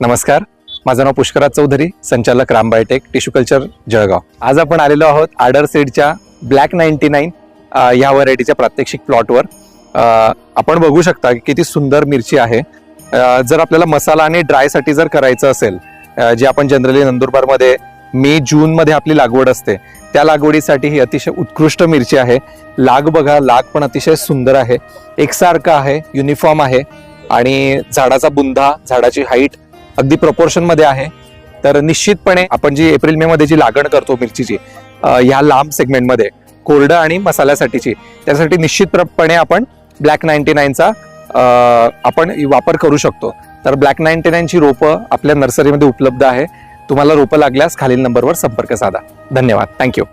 नमस्कार. माझं नाव पुष्कराज चौधरी संचालक रामबायोटेक टिश्यू कल्चर जळगाव. आज आपण आलेलो आहोत आडर सीडच्या ब्लॅक नाईन्टी नाईन ह्या व्हरायटीच्या प्रात्यक्षिक प्लॉटवर. आपण बघू शकता की किती सुंदर मिरची आहे. जर आपल्याला मसाला आणि ड्रायसाठी जर करायचं असेल जे आपण जनरली नंदुरबारमध्ये मे जूनमध्ये आपली लागवड असते त्या लागवडीसाठी ही अतिशय उत्कृष्ट मिरची आहे. लाग बघा लाग पण अतिशय सुंदर आहे. एकसारखा आहे युनिफॉर्म आहे आणि झाडाचा बुंधा झाडाची हाईट अगदी प्रपोर्शनमध्ये आहे. तर निश्चितपणे आपण जी एप्रिल मे मध्ये जी लागण करतो मिरचीची ह्या लांब सेगमेंटमध्ये कोरडं आणि मसाल्यासाठीची त्यासाठी निश्चितपणे आपण ब्लॅक नाईन्टी नाईनचा आपण वापर करू शकतो. तर ब्लॅक नाईन्टी नाईनची रोपं आपल्या नर्सरीमध्ये उपलब्ध आहे. तुम्हाला रोपं लागल्यास खालील नंबरवर संपर्क साधा. धन्यवाद. थँक्यू